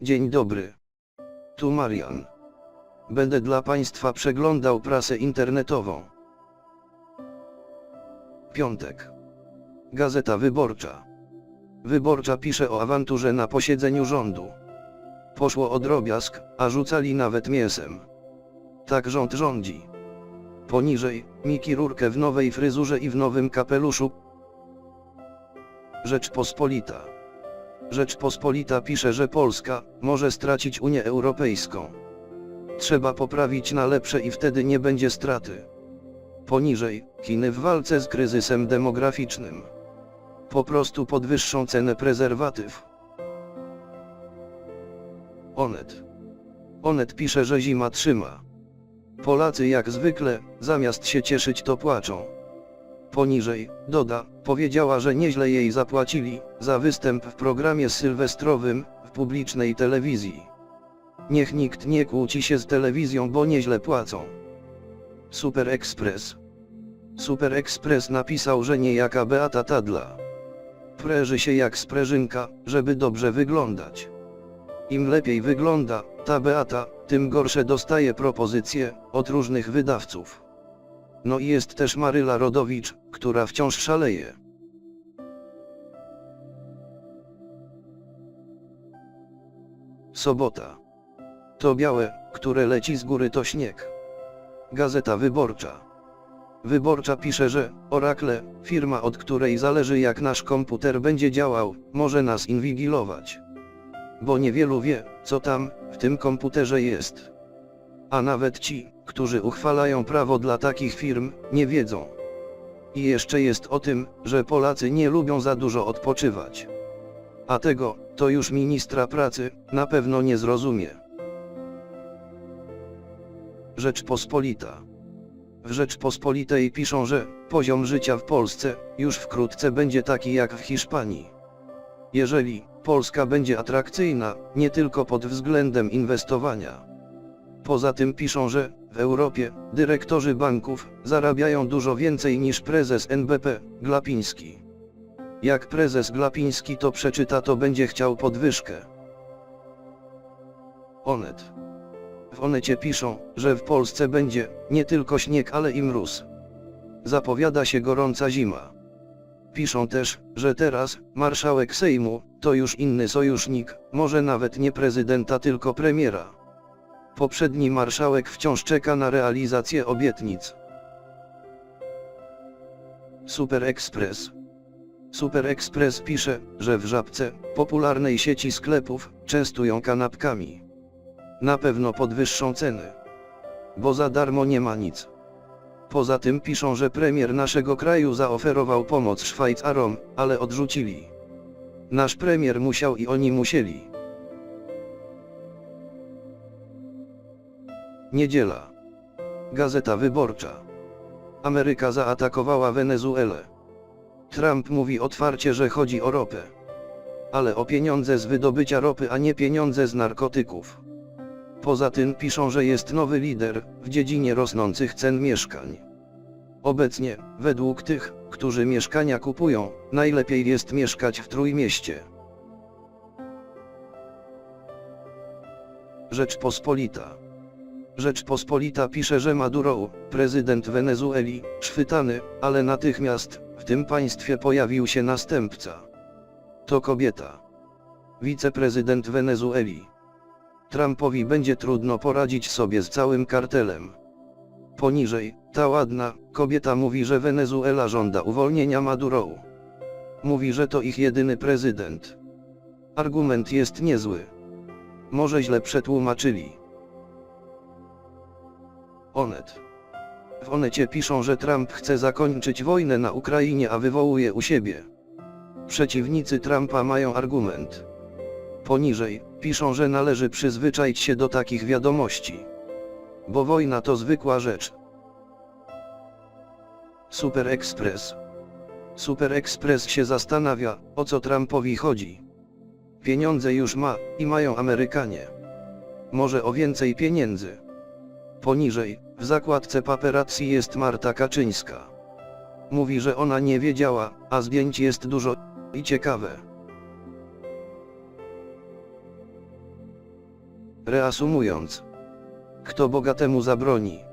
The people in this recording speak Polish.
Dzień dobry. Tu Marian. Będę dla Państwa przeglądał prasę internetową. Piątek. Gazeta Wyborcza. Wyborcza pisze o awanturze na posiedzeniu rządu. Poszło o drobiazg, a rzucali nawet mięsem. Tak rząd rządzi. Poniżej, Miki Rurkę w nowej fryzurze i w nowym kapeluszu. Rzeczpospolita. Rzeczpospolita pisze, że Polska może stracić Unię Europejską. Trzeba poprawić na lepsze i wtedy nie będzie straty. Poniżej, Chiny w walce z kryzysem demograficznym. Po prostu podwyższą cenę prezerwatyw. Onet. Onet pisze, że zima trzyma. Polacy jak zwykle, zamiast się cieszyć to płaczą. Poniżej, doda, powiedziała, że nieźle jej zapłacili, za występ w programie sylwestrowym, w publicznej telewizji. Niech nikt nie kłóci się z telewizją, bo nieźle płacą. Super Express. Super Express napisał, że niejaka Beata Tadla. Preży się jak sprężynka, żeby dobrze wyglądać. Im lepiej wygląda, ta Beata, tym gorsze dostaje propozycje, od różnych wydawców. No i jest też Maryla Rodowicz, która wciąż szaleje. Sobota. To białe, które leci z góry to śnieg. Gazeta Wyborcza. Wyborcza pisze, że Oracle, firma od której zależy jak nasz komputer będzie działał, może nas inwigilować. Bo niewielu wie, co tam, w tym komputerze jest. A nawet ci, którzy uchwalają prawo dla takich firm, nie wiedzą. I jeszcze jest o tym, że Polacy nie lubią za dużo odpoczywać. A tego, to już ministra pracy, na pewno nie zrozumie. Rzeczpospolita. W Rzeczpospolitej piszą, że poziom życia w Polsce już wkrótce będzie taki jak w Hiszpanii. Jeżeli Polska będzie atrakcyjna, nie tylko pod względem inwestowania. Poza tym piszą, że w Europie dyrektorzy banków zarabiają dużo więcej niż prezes NBP, Glapiński. Jak prezes Glapiński to przeczyta, to będzie chciał podwyżkę. Onet. W Onecie piszą, że w Polsce będzie nie tylko śnieg, ale i mróz. Zapowiada się gorąca zima. Piszą też, że teraz marszałek Sejmu to już inny sojusznik, może nawet nie prezydenta, tylko premiera. Poprzedni marszałek wciąż czeka na realizację obietnic. Super Express. Super Express pisze, że w Żabce, popularnej sieci sklepów, częstują kanapkami. Na pewno podwyższą ceny. Bo za darmo nie ma nic. Poza tym piszą, że premier naszego kraju zaoferował pomoc Szwajcarom, ale odrzucili. Nasz premier musiał i oni musieli. Niedziela. Gazeta Wyborcza. Ameryka zaatakowała Wenezuelę. Trump mówi otwarcie, że chodzi o ropę. Ale o pieniądze z wydobycia ropy, a nie pieniądze z narkotyków. Poza tym piszą, że jest nowy lider w dziedzinie rosnących cen mieszkań. Obecnie, według tych, którzy mieszkania kupują, najlepiej jest mieszkać w Trójmieście. Rzeczpospolita. Rzeczpospolita pisze, że Maduro, prezydent Wenezueli, szwytany, ale natychmiast, w tym państwie pojawił się następca. To kobieta. Wiceprezydent Wenezueli. Trumpowi będzie trudno poradzić sobie z całym kartelem. Poniżej, ta ładna kobieta mówi, że Wenezuela żąda uwolnienia Maduro. Mówi, że to ich jedyny prezydent. Argument jest niezły. Może źle przetłumaczyli. Onet. W Onecie piszą, że Trump chce zakończyć wojnę na Ukrainie, a wywołuje u siebie. Przeciwnicy Trumpa mają argument. Poniżej, piszą, że należy przyzwyczaić się do takich wiadomości. Bo wojna to zwykła rzecz. Super Express. Super Express się zastanawia, o co Trumpowi chodzi. Pieniądze już ma, i mają Amerykanie. Może o więcej pieniędzy. Poniżej, w zakładce paparazzi jest Marta Kaczyńska. Mówi, że ona nie wiedziała, a zdjęć jest dużo i ciekawe. Reasumując. Kto bogatemu zabroni,